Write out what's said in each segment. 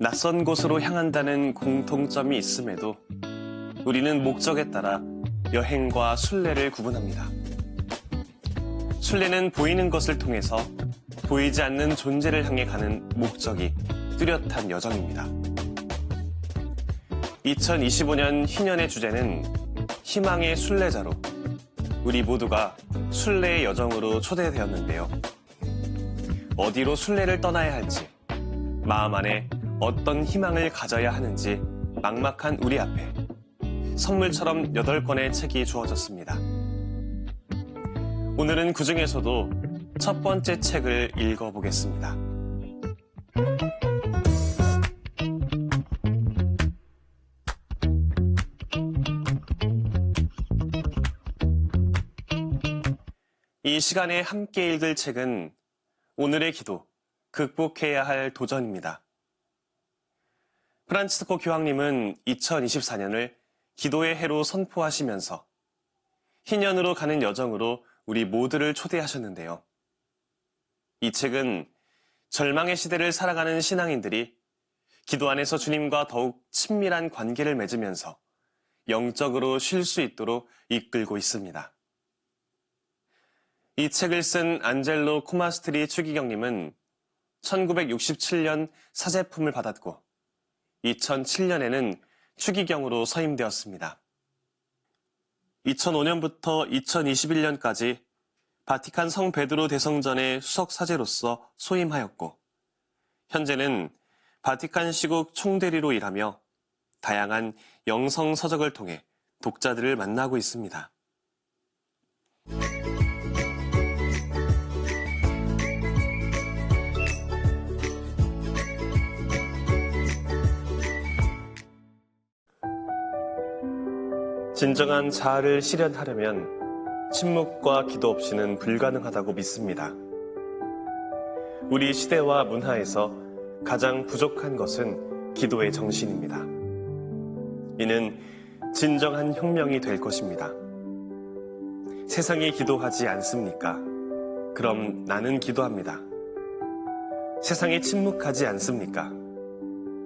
낯선 곳으로 향한다는 공통점이 있음에도 우리는 목적에 따라 여행과 순례를 구분합니다. 순례는 보이는 것을 통해서 보이지 않는 존재를 향해 가는 목적이 뚜렷한 여정입니다. 2025년 희년의 주제는 희망의 순례자로 우리 모두가 순례의 여정으로 초대되었는데요. 어디로 순례를 떠나야 할지, 마음 안에 어떤 희망을 가져야 하는지 막막한 우리 앞에 선물처럼 8권의 책이 주어졌습니다. 오늘은 그 중에서도 첫 번째 책을 읽어보겠습니다. 이 시간에 함께 읽을 책은 오늘의 기도, 극복해야 할 도전입니다. 프란치스코 교황님은 2024년을 기도의 해로 선포하시면서 희년으로 가는 여정으로 우리 모두를 초대하셨는데요. 이 책은 절망의 시대를 살아가는 신앙인들이 기도 안에서 주님과 더욱 친밀한 관계를 맺으면서 영적으로 쉴 수 있도록 이끌고 있습니다. 이 책을 쓴 안젤로 코마스트리 추기경님은 1967년 사제품을 받았고 2007년에는 추기경으로 서임되었습니다. 2005년부터 2021년까지 바티칸 성 베드로 대성전의 수석 사제로서 소임하였고 현재는 바티칸 시국 총대리로 일하며 다양한 영성 서적을 통해 독자들을 만나고 있습니다. 진정한 자아를 실현하려면 침묵과 기도 없이는 불가능하다고 믿습니다. 우리 시대와 문화에서 가장 부족한 것은 기도의 정신입니다. 이는 진정한 혁명이 될 것입니다. 세상이 기도하지 않습니까? 그럼 나는 기도합니다. 세상이 침묵하지 않습니까?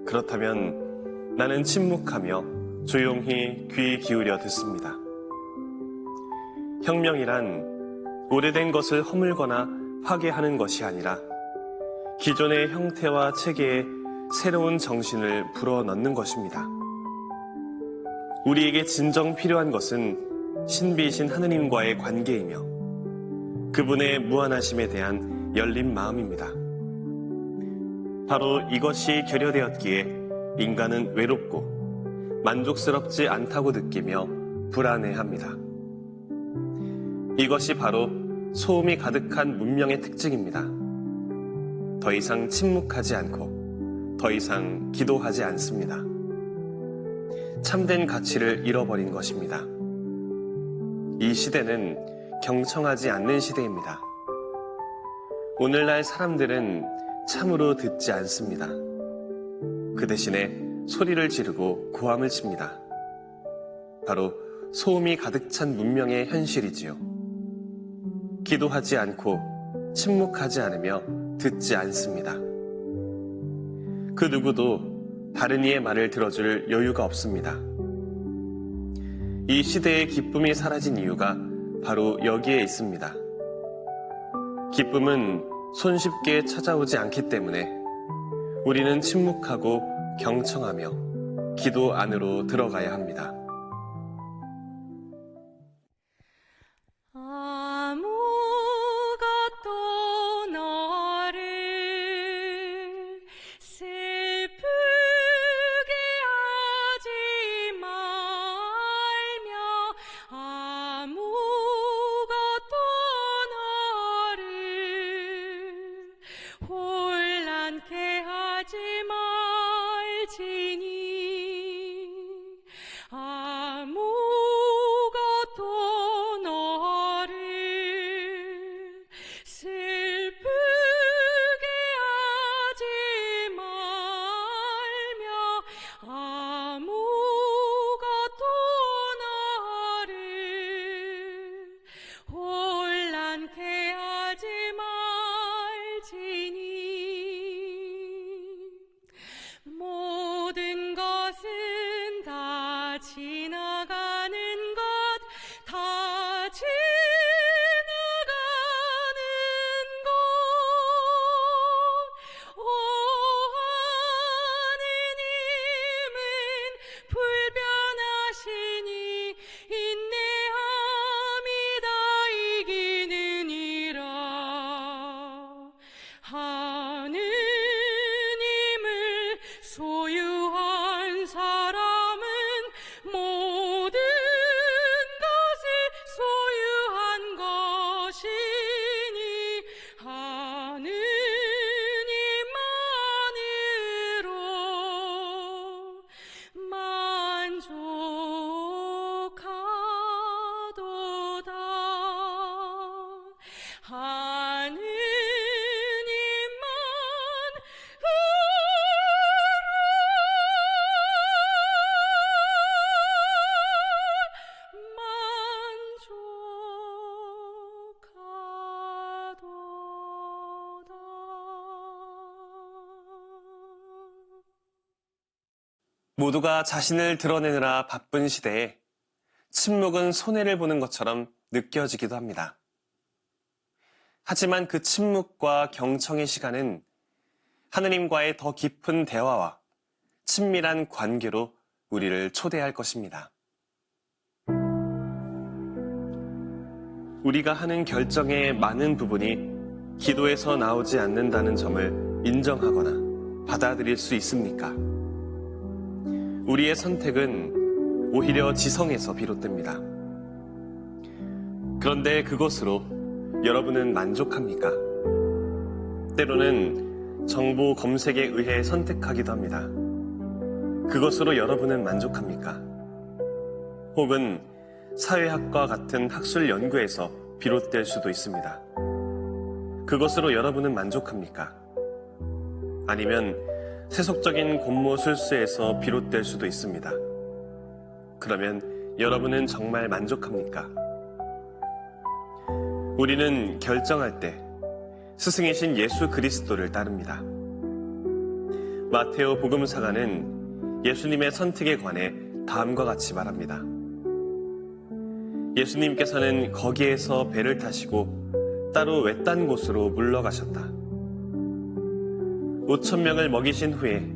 그렇다면 나는 침묵하며 조용히 귀 기울여 듣습니다. 혁명이란 오래된 것을 허물거나 파괴하는 것이 아니라 기존의 형태와 체계에 새로운 정신을 불어넣는 것입니다. 우리에게 진정 필요한 것은 신비이신 하느님과의 관계이며 그분의 무한하심에 대한 열린 마음입니다. 바로 이것이 결여되었기에 인간은 외롭고 만족스럽지 않다고 느끼며 불안해합니다. 이것이 바로 소음이 가득한 문명의 특징입니다. 더 이상 침묵하지 않고 더 이상 기도하지 않습니다. 참된 가치를 잃어버린 것입니다. 이 시대는 경청하지 않는 시대입니다. 오늘날 사람들은 참으로 듣지 않습니다. 그 대신에 소리를 지르고 고함을 칩니다. 바로 소음이 가득 찬 문명의 현실이지요. 기도하지 않고 침묵하지 않으며 듣지 않습니다. 그 누구도 다른 이의 말을 들어줄 여유가 없습니다. 이 시대의 기쁨이 사라진 이유가 바로 여기에 있습니다. 기쁨은 손쉽게 찾아오지 않기 때문에 우리는 침묵하고 경청하며 기도 안으로 들어가야 합니다. 모두가 자신을 드러내느라 바쁜 시대에 침묵은 손해를 보는 것처럼 느껴지기도 합니다. 하지만 그 침묵과 경청의 시간은 하느님과의 더 깊은 대화와 친밀한 관계로 우리를 초대할 것입니다. 우리가 하는 결정의 많은 부분이 기도에서 나오지 않는다는 점을 인정하거나 받아들일 수 있습니까? 우리의 선택은 오히려 지성에서 비롯됩니다. 그런데 그것으로 여러분은 만족합니까? 때로는 정보 검색에 의해 선택하기도 합니다. 그것으로 여러분은 만족합니까? 혹은 사회학과 같은 학술 연구에서 비롯될 수도 있습니다. 그것으로 여러분은 만족합니까? 아니면 세속적인 공모 술수에서 비롯될 수도 있습니다. 그러면 여러분은 정말 만족합니까? 우리는 결정할 때 스승이신 예수 그리스도를 따릅니다. 마테오 복음사가는 예수님의 선택에 관해 다음과 같이 말합니다. 예수님께서는 거기에서 배를 타시고 따로 외딴 곳으로 물러가셨다. 5천 명을 먹이신 후에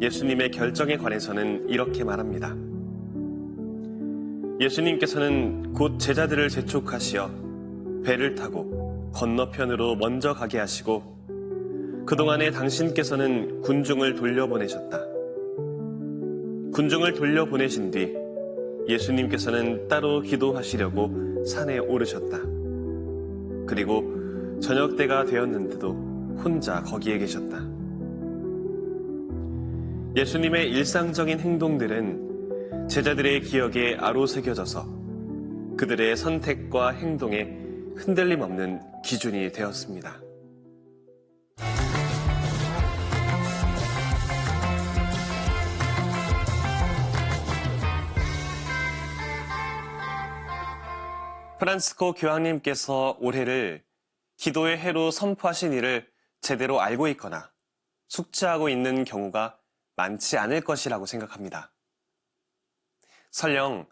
예수님의 결정에 관해서는 이렇게 말합니다. 예수님께서는 곧 제자들을 재촉하시어 배를 타고 건너편으로 먼저 가게 하시고 그동안에 당신께서는 군중을 돌려보내셨다. 군중을 돌려보내신 뒤 예수님께서는 따로 기도하시려고 산에 오르셨다. 그리고 저녁 때가 되었는데도 혼자 거기에 계셨다. 예수님의 일상적인 행동들은 제자들의 기억에 아로새겨져서 그들의 선택과 행동에 흔들림 없는 기준이 되었습니다. 프란스코 교황님께서 올해를 기도의 해로 선포하신 일을 제대로 알고 있거나 숙지하고 있는 경우가 많지 않을 것이라고 생각합니다. 설령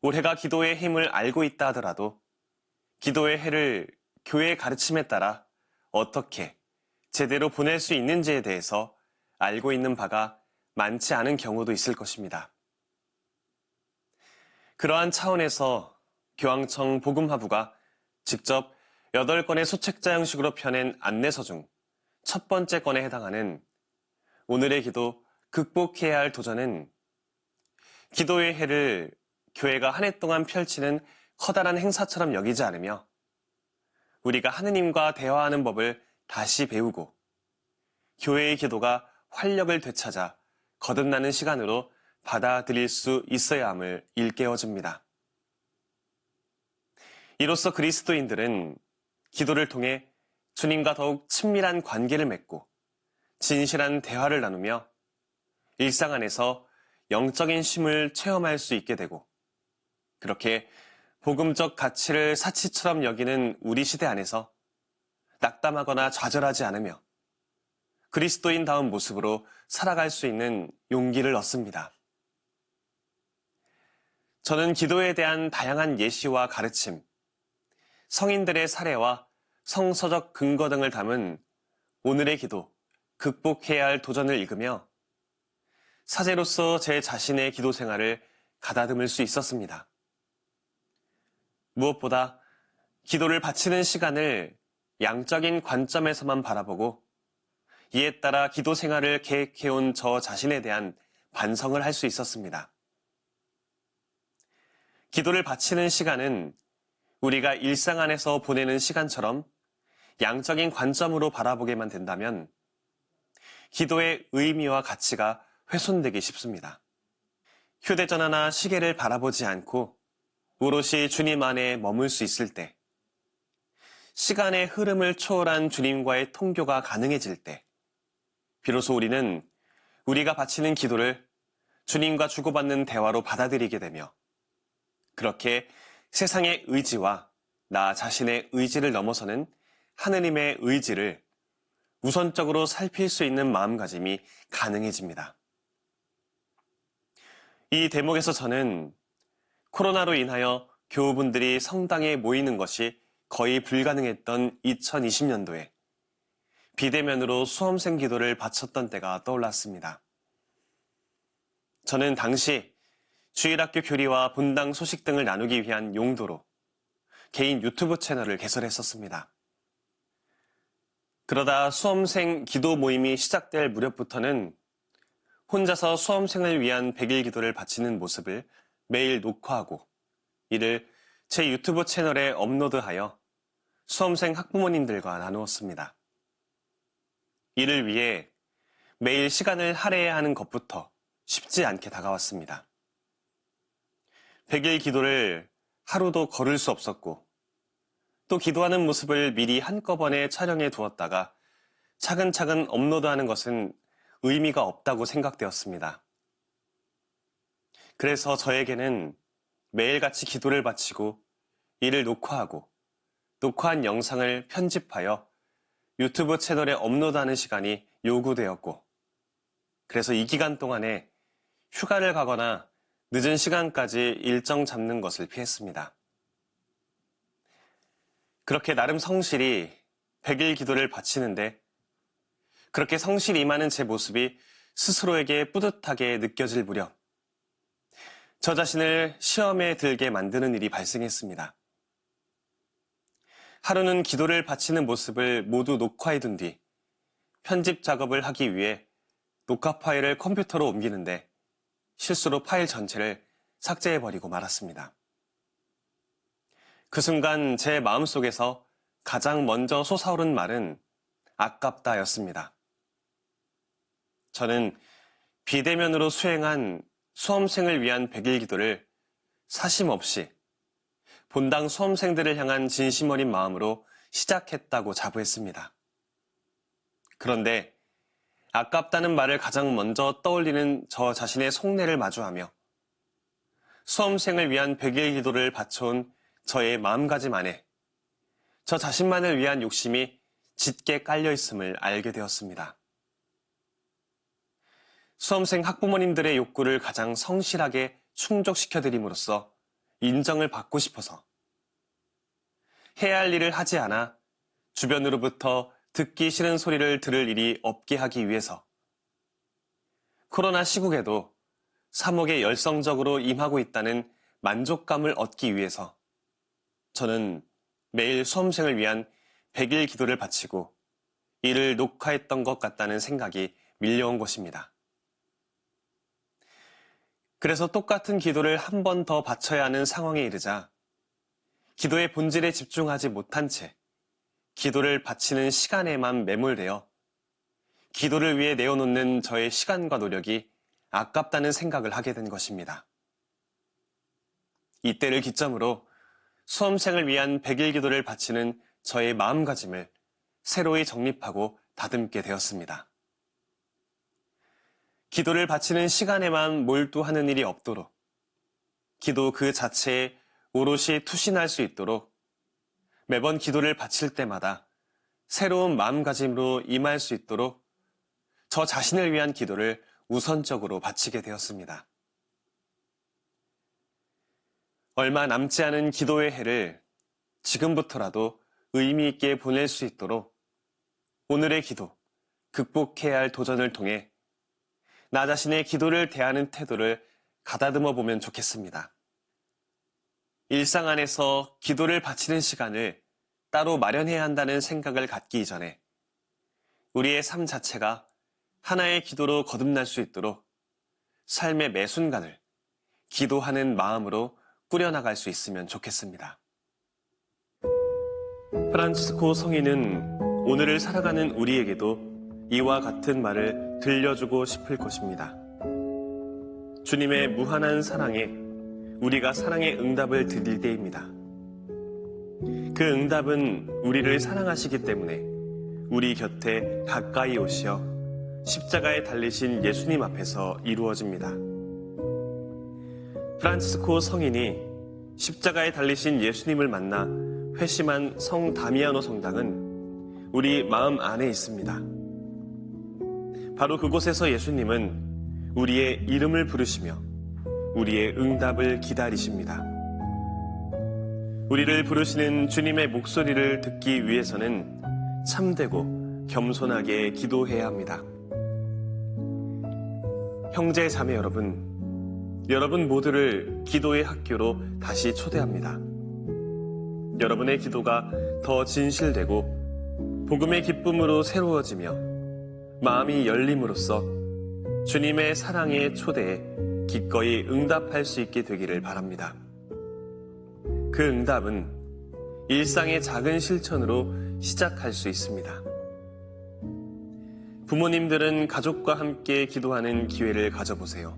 올해가 기도의 힘을 알고 있다 하더라도 기도의 해를 교회의 가르침에 따라 어떻게 제대로 보낼 수 있는지에 대해서 알고 있는 바가 많지 않은 경우도 있을 것입니다. 그러한 차원에서 교황청 복음화부가 직접 8건의 소책자 형식으로 펴낸 안내서 중 첫 번째 건에 해당하는 오늘의 기도 극복해야 할 도전은 기도의 해를 교회가 한 해 동안 펼치는 커다란 행사처럼 여기지 않으며 우리가 하느님과 대화하는 법을 다시 배우고 교회의 기도가 활력을 되찾아 거듭나는 시간으로 받아들일 수 있어야 함을 일깨워줍니다. 이로써 그리스도인들은 기도를 통해 주님과 더욱 친밀한 관계를 맺고 진실한 대화를 나누며 일상 안에서 영적인 쉼을 체험할 수 있게 되고 그렇게 복음적 가치를 사치처럼 여기는 우리 시대 안에서 낙담하거나 좌절하지 않으며 그리스도인 다운 모습으로 살아갈 수 있는 용기를 얻습니다. 저는 기도에 대한 다양한 예시와 가르침, 성인들의 사례와 성서적 근거 등을 담은 오늘의 기도, 극복해야 할 도전을 읽으며 사제로서 제 자신의 기도 생활을 가다듬을 수 있었습니다. 무엇보다 기도를 바치는 시간을 양적인 관점에서만 바라보고 이에 따라 기도 생활을 계획해온 저 자신에 대한 반성을 할 수 있었습니다. 기도를 바치는 시간은 우리가 일상 안에서 보내는 시간처럼 양적인 관점으로 바라보게만 된다면 기도의 의미와 가치가 훼손되기 쉽습니다. 휴대전화나 시계를 바라보지 않고 오롯이 주님 안에 머물 수 있을 때, 시간의 흐름을 초월한 주님과의 통교가 가능해질 때, 비로소 우리는 우리가 바치는 기도를 주님과 주고받는 대화로 받아들이게 되며, 그렇게 세상의 의지와 나 자신의 의지를 넘어서는 하느님의 의지를 우선적으로 살필 수 있는 마음가짐이 가능해집니다. 이 대목에서 저는 코로나로 인하여 교우분들이 성당에 모이는 것이 거의 불가능했던 2020년도에 비대면으로 수험생 기도를 바쳤던 때가 떠올랐습니다. 저는 당시 주일학교 교리와 본당 소식 등을 나누기 위한 용도로 개인 유튜브 채널을 개설했었습니다. 그러다 수험생 기도 모임이 시작될 무렵부터는 혼자서 수험생을 위한 100일 기도를 바치는 모습을 매일 녹화하고 이를 제 유튜브 채널에 업로드하여 수험생 학부모님들과 나누었습니다. 이를 위해 매일 시간을 할애해야 하는 것부터 쉽지 않게 다가왔습니다. 100일 기도를 하루도 걸을 수 없었고 또 기도하는 모습을 미리 한꺼번에 촬영해 두었다가 차근차근 업로드하는 것은 의미가 없다고 생각되었습니다. 그래서 저에게는 매일같이 기도를 바치고 이를 녹화하고 녹화한 영상을 편집하여 유튜브 채널에 업로드하는 시간이 요구되었고 그래서 이 기간 동안에 휴가를 가거나 늦은 시간까지 일정 잡는 것을 피했습니다. 그렇게 나름 성실히 100일 기도를 바치는데 그렇게 성실히 임하는 제 모습이 스스로에게 뿌듯하게 느껴질 무렵 저 자신을 시험에 들게 만드는 일이 발생했습니다. 하루는 기도를 바치는 모습을 모두 녹화해둔 뒤 편집 작업을 하기 위해 녹화 파일을 컴퓨터로 옮기는데 실수로 파일 전체를 삭제해버리고 말았습니다. 그 순간 제 마음속에서 가장 먼저 솟아오른 말은 아깝다였습니다. 저는 비대면으로 수행한 수험생을 위한 100일 기도를 사심 없이 본당 수험생들을 향한 진심 어린 마음으로 시작했다고 자부했습니다. 그런데 아깝다는 말을 가장 먼저 떠올리는 저 자신의 속내를 마주하며 수험생을 위한 100일 기도를 바쳐온 저의 마음가짐 안에 저 자신만을 위한 욕심이 짙게 깔려 있음을 알게 되었습니다. 수험생 학부모님들의 욕구를 가장 성실하게 충족시켜드림으로써 인정을 받고 싶어서 해야 할 일을 하지 않아 주변으로부터 듣기 싫은 소리를 들을 일이 없게 하기 위해서 코로나 시국에도 사목에 열성적으로 임하고 있다는 만족감을 얻기 위해서 저는 매일 수험생을 위한 100일 기도를 바치고 이를 녹화했던 것 같다는 생각이 밀려온 것입니다. 그래서 똑같은 기도를 한 번 더 바쳐야 하는 상황에 이르자 기도의 본질에 집중하지 못한 채 기도를 바치는 시간에만 매몰되어 기도를 위해 내어놓는 저의 시간과 노력이 아깝다는 생각을 하게 된 것입니다. 이때를 기점으로 수험생을 위한 100일 기도를 바치는 저의 마음가짐을 새로이 정립하고 다듬게 되었습니다. 기도를 바치는 시간에만 몰두하는 일이 없도록 기도 그 자체에 오롯이 투신할 수 있도록 매번 기도를 바칠 때마다 새로운 마음가짐으로 임할 수 있도록 저 자신을 위한 기도를 우선적으로 바치게 되었습니다. 얼마 남지 않은 기도의 해를 지금부터라도 의미 있게 보낼 수 있도록 오늘의 기도, 극복해야 할 도전을 통해 나 자신의 기도를 대하는 태도를 가다듬어 보면 좋겠습니다. 일상 안에서 기도를 바치는 시간을 따로 마련해야 한다는 생각을 갖기 이전에 우리의 삶 자체가 하나의 기도로 거듭날 수 있도록 삶의 매 순간을 기도하는 마음으로 꾸려나갈 수 있으면 좋겠습니다. 프란치스코 성인은 오늘을 살아가는 우리에게도 이와 같은 말을 들려주고 싶을 것입니다. 주님의 무한한 사랑에 우리가 사랑의 응답을 드릴 때입니다. 그 응답은 우리를 사랑하시기 때문에 우리 곁에 가까이 오시어 십자가에 달리신 예수님 앞에서 이루어집니다. 프란치스코 성인이 십자가에 달리신 예수님을 만나 회심한 성 다미아노 성당은 우리 마음 안에 있습니다. 바로 그곳에서 예수님은 우리의 이름을 부르시며 우리의 응답을 기다리십니다. 우리를 부르시는 주님의 목소리를 듣기 위해서는 참되고 겸손하게 기도해야 합니다. 형제 자매 여러분, 여러분 모두를 기도의 학교로 다시 초대합니다. 여러분의 기도가 더 진실되고 복음의 기쁨으로 새로워지며 마음이 열림으로써 주님의 사랑의 초대에 기꺼이 응답할 수 있게 되기를 바랍니다. 그 응답은 일상의 작은 실천으로 시작할 수 있습니다. 부모님들은 가족과 함께 기도하는 기회를 가져보세요.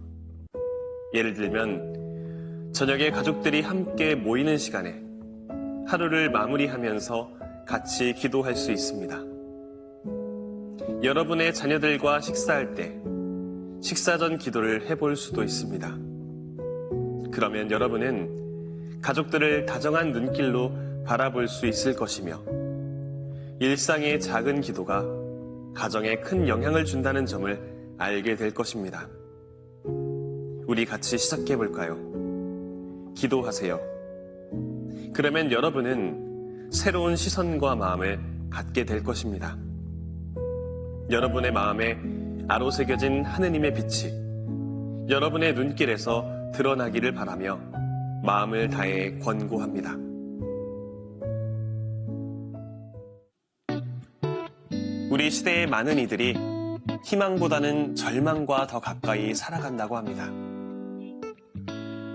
예를 들면, 저녁에 가족들이 함께 모이는 시간에 하루를 마무리하면서 같이 기도할 수 있습니다. 여러분의 자녀들과 식사할 때 식사 전 기도를 해볼 수도 있습니다. 그러면 여러분은 가족들을 다정한 눈길로 바라볼 수 있을 것이며 일상의 작은 기도가 가정에 큰 영향을 준다는 점을 알게 될 것입니다. 우리 같이 시작해 볼까요? 기도하세요. 그러면 여러분은 새로운 시선과 마음을 갖게 될 것입니다. 여러분의 마음에 아로 새겨진 하느님의 빛이 여러분의 눈길에서 드러나기를 바라며 마음을 다해 권고합니다. 우리 시대의 많은 이들이 희망보다는 절망과 더 가까이 살아간다고 합니다.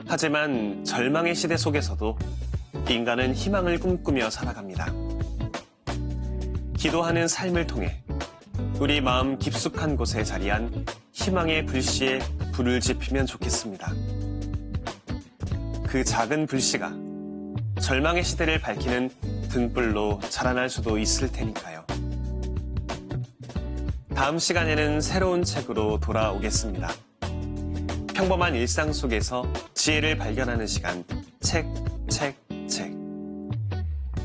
하지만 절망의 시대 속에서도 인간은 희망을 꿈꾸며 살아갑니다. 기도하는 삶을 통해 우리 마음 깊숙한 곳에 자리한 희망의 불씨에 불을 지피면 좋겠습니다. 그 작은 불씨가 절망의 시대를 밝히는 등불로 자라날 수도 있을 테니까요. 다음 시간에는 새로운 책으로 돌아오겠습니다. 평범한 일상 속에서 지혜를 발견하는 시간, 책, 책, 책.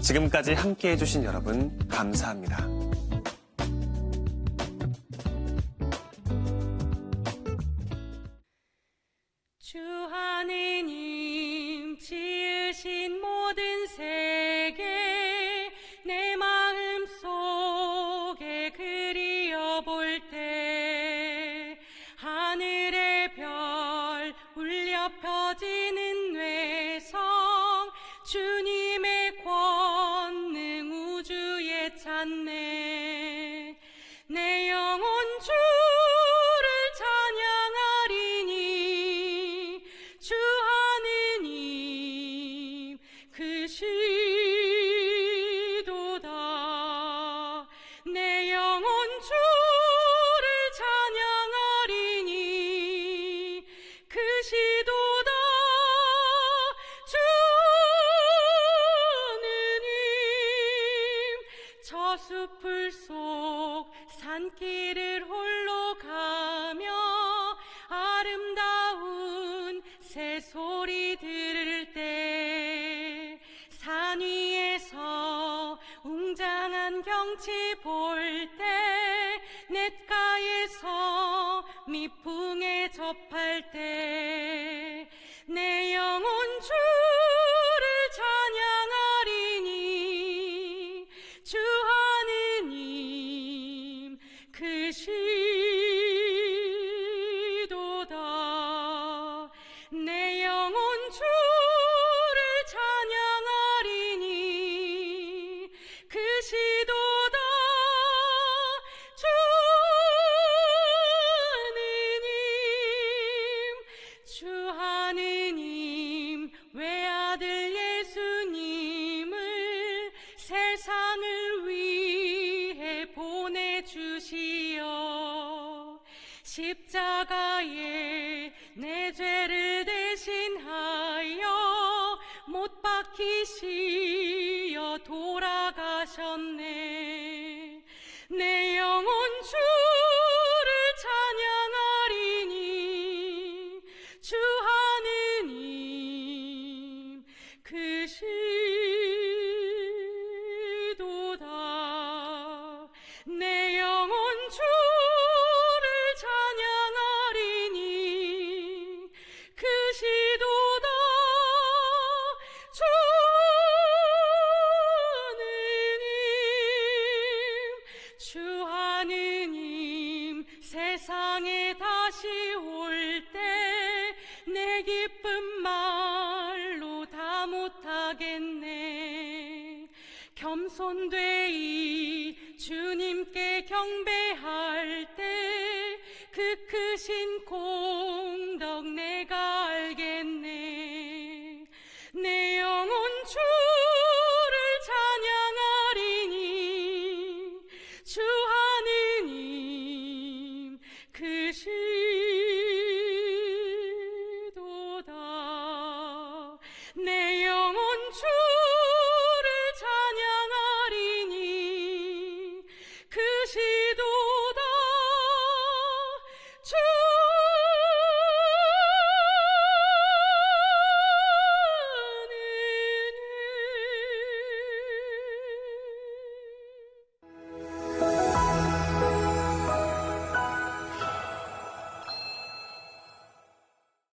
지금까지 함께 해주신 여러분, 감사합니다. 십 못하